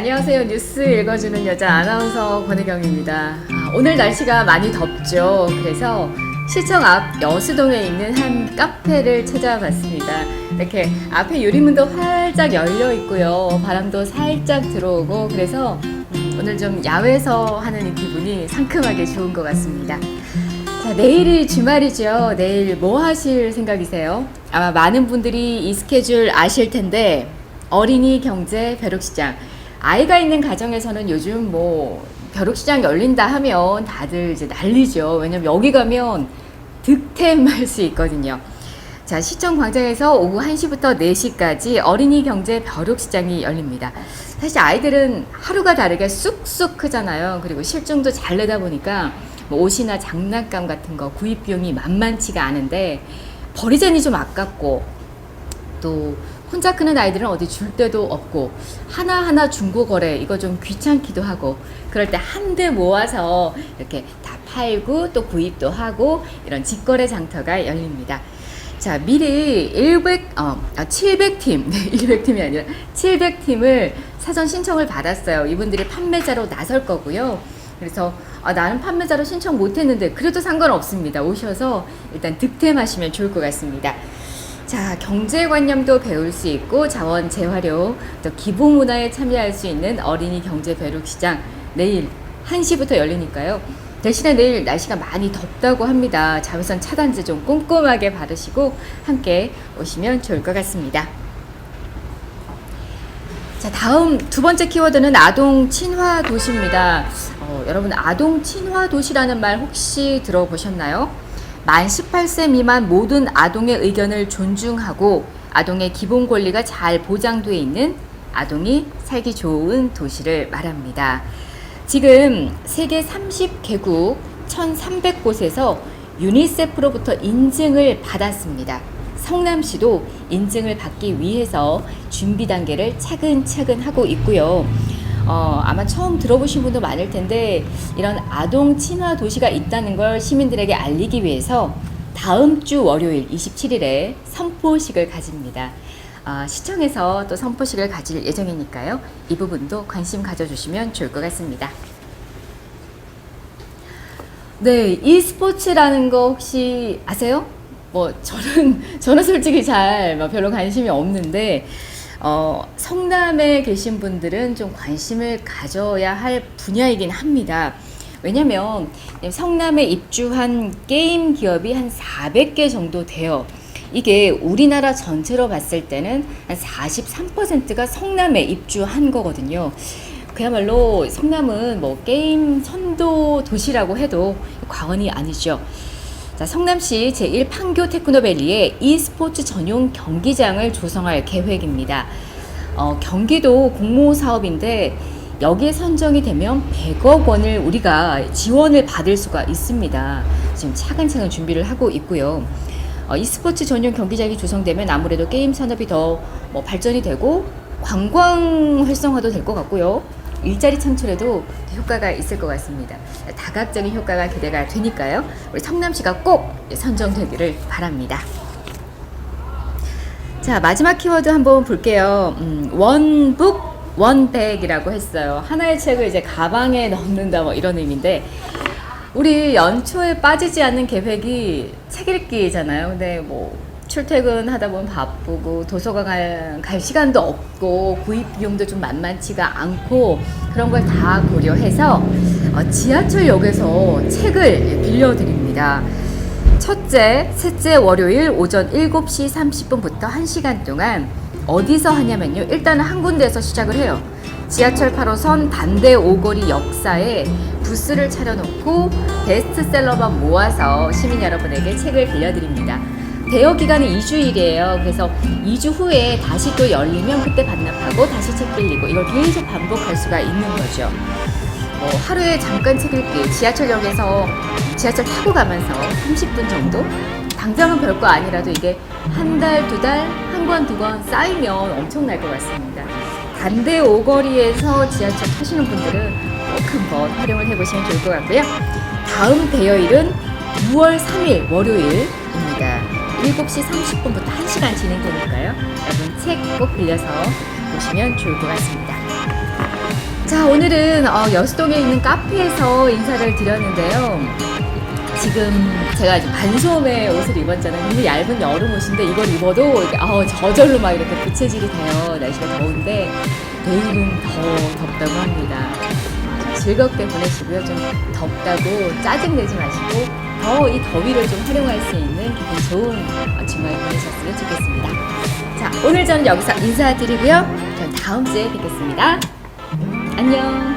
안녕하세요. 뉴스 읽어주는 여자 아나운서 권혜경입니다. 아, 오늘 날씨가 많이 덥죠. 그래서 시청 앞 여수동에 있는 한 카페를 찾아봤습니다. 이렇게 앞에 유리문도 활짝 열려 있고요. 바람도 살짝 들어오고 그래서 음, 오늘 좀 야외에서 하는 이 기분이 상큼하게 좋은 것 같습니다. 자, 내일이 주말이죠. 내일 뭐 하실 생각이세요? 아마 많은 분들이 이 스케줄 아실 텐데 어린이 경제 벼룩시장 아이가 있는 가정에서는 요즘 뭐 벼룩시장 열린다 하면 다들 이제 난리죠. 왜냐면 여기 가면 득템할 수 있거든요. 자, 시청 광장에서 오후 1시부터 4시까지 어린이 경제 벼룩시장이 열립니다. 사실 아이들은 하루가 다르게 쑥쑥 크잖아요. 그리고 실증도 잘 내다 보니까 뭐 옷이나 장난감 같은 거 구입 비용이 만만치가 않은데 버리자니 좀 아깝고 또 혼자 크는 아이들은 어디 줄 데도 없고 하나하나 중고 거래 이거 좀 귀찮기도 하고 그럴 때한대 모아서 이렇게 다 팔고 또 구입도 하고 이런 직거래 장터가 열립니다. 자, 미리 100, 어, 아, 700팀, 네, 100팀이 아니라 700팀을 사전 신청을 받았어요. 이분들이 판매자로 나설 거고요. 그래서 아, 나는 판매자로 신청 못 했는데 그래도 상관없습니다. 오셔서 일단 득템하시면 좋을 것 같습니다. 자, 경제관념도 배울 수 있고 자원 재활용, 또 기부 문화에 참여할 수 있는 어린이 경제 벼룩 시장 내일 1시부터 열리니까요. 대신에 내일 날씨가 많이 덥다고 합니다. 자외선 차단제 좀 꼼꼼하게 바르시고 함께 오시면 좋을 것 같습니다. 자, 다음 두 번째 키워드는 아동 친화 도시입니다. 어, 여러분, 아동 친화 도시라는 말 혹시 들어보셨나요? 만 18세 미만 모든 아동의 의견을 존중하고 아동의 기본 권리가 잘 보장되어 있는 아동이 살기 좋은 도시를 말합니다. 지금 세계 30개국 1,300곳에서 유니세프로부터 인증을 받았습니다. 성남시도 인증을 받기 위해서 준비 단계를 차근차근 하고 있고요. 어, 아마 처음 들어보신 분도 많을 텐데 이런 아동 친화 도시가 있다는 걸 시민들에게 알리기 위해서 다음 주 월요일 27일에 선포식을 가집니다. 어, 시청에서 또 선포식을 가질 예정이니까요. 이 부분도 관심 가져주시면 좋을 것 같습니다. 네, e스포츠라는 거 혹시 아세요? 뭐 저는 저는 솔직히 잘뭐 별로 관심이 없는데 어, 성남에 계신 분들은 좀 관심을 가져야 할 분야이긴 합니다. 왜냐면 성남에 입주한 게임 기업이 한 400개 정도 돼요. 이게 우리나라 전체로 봤을 때는 한 43%가 성남에 입주한 거거든요. 그야말로 성남은 뭐 게임 선도 도시라고 해도 과언이 아니죠. 자, 성남시 제1판교 테크노밸리에 e스포츠 전용 경기장을 조성할 계획입니다. 어, 경기도 공모 사업인데 여기에 선정이 되면 100억 원을 우리가 지원을 받을 수가 있습니다. 지금 차근차근 준비를 하고 있고요. 어, e스포츠 전용 경기장이 조성되면 아무래도 게임 산업이 더 뭐 발전이 되고 관광 활성화도 될 것 같고요. 일자리 창출에도 효과가 있을 것 같습니다. 다각적인 효과가 기대가 되니까요. 우리 성남시가 꼭 선정되기를 바랍니다. 자, 마지막 키워드 한번 볼게요. 음, 원북 원백이라고 했어요. 하나의 책을 이제 가방에 넣는다 뭐 이런 의미인데 우리 연초에 빠지지 않는 계획이 책 읽기잖아요. 근데 뭐 출퇴근 하다 보면 바쁘고 도서관 갈, 갈 시간도 없고 구입 비용도 좀 만만치가 않고 그런 걸 다 고려해서 어, 지하철역에서 책을 빌려드립니다. 첫째, 셋째 월요일 오전 7시 30분부터 1시간 동안 어디서 하냐면요. 일단은 한 군데에서 시작을 해요. 지하철 8호선 반대 오거리 역사에 부스를 차려놓고 베스트셀러만 모아서 시민 여러분에게 책을 빌려드립니다. 대여 기간이 2주일이에요. 그래서 2주 후에 다시 또 열리면 그때 반납하고 다시 책 빌리고 이걸 계속 반복할 수가 있는 거죠. 뭐 하루에 잠깐 책 읽기, 지하철역에서 지하철 타고 가면서 30분 정도? 당장은 별거 아니라도 이게 한 달, 두 달, 한 권, 두 권 쌓이면 엄청날 것 같습니다. 반대 오거리에서 지하철 타시는 분들은 꼭 한번 활용을 해보시면 좋을 것 같고요. 다음 대여일은 6월 3일 월요일입니다. 7시 30분부터 1시간 진행되니까요. 여러분 책 꼭 빌려서 보시면 좋을 것 같습니다. 자, 오늘은 어, 여수동에 있는 카페에서 인사를 드렸는데요. 지금 제가 이제 반소매 옷을 입었잖아요. 근데 얇은 여름 옷인데 이걸 입어도 어, 저절로 막 이렇게 부채질이 돼요. 날씨가 더운데 내일은 더 덥다고 합니다. 어, 즐겁게 보내시고요. 좀 덥다고 짜증내지 마시고 더 이 더위를 좀 활용할 수 있는 기분 좋은 어, 주말 보내셨으면 좋겠습니다. 자, 오늘 저는 여기서 인사드리고요. 전 다음 주에 뵙겠습니다. 안녕.